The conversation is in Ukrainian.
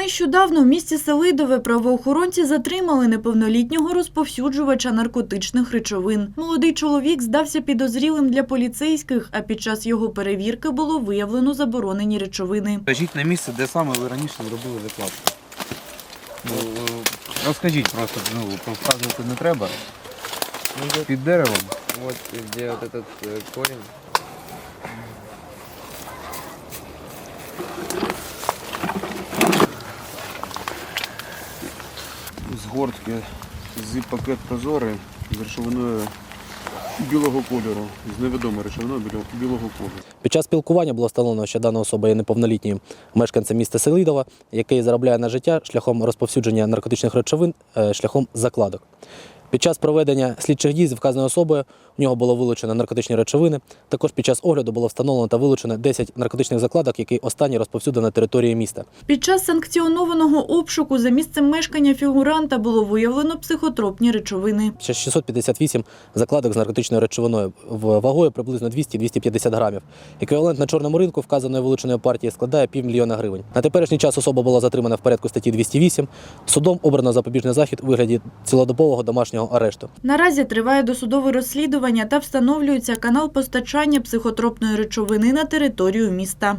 Нещодавно в місті Селидове правоохоронці затримали неповнолітнього розповсюджувача наркотичних речовин. Молодий чоловік здався підозрілим для поліцейських, а під час його перевірки було виявлено заборонені речовини. Скажіть на місце, де саме ви раніше зробили закладку. Ну, е, розкажіть просто, ну, вказувати не треба. Ну, Під деревом. вот где вот этот э, корень. З зіп-пакет прозори з речовиною білого кольору, з невідомою речовиною білого кольору. Під час спілкування було встановлено, що дана особа є неповнолітнім мешканцем міста Селидова, який заробляє на життя шляхом розповсюдження наркотичних речовин е, шляхом закладок. Під час проведення слідчих дій з вказаною особою у нього було вилучено наркотичні речовини. Також під час огляду було встановлено та вилучено 10 наркотичних закладок, які останні розповсюдені на території міста. Під час санкціонованого обшуку за місцем мешкання фігуранта було виявлено психотропні речовини. Ще 658 закладок з наркотичною речовиною вагою приблизно 200-250 грамів. Еквівалент на чорному ринку вказаної вилученої партії складає півмільйона гривень. На теперішній час особа була затримана в порядку статті 208. Судом обрано запобіжний захід у вигляді цілодобового домашнього арешту. Наразі триває досудове розслідування та встановлюється канал постачання психотропної речовини на територію міста.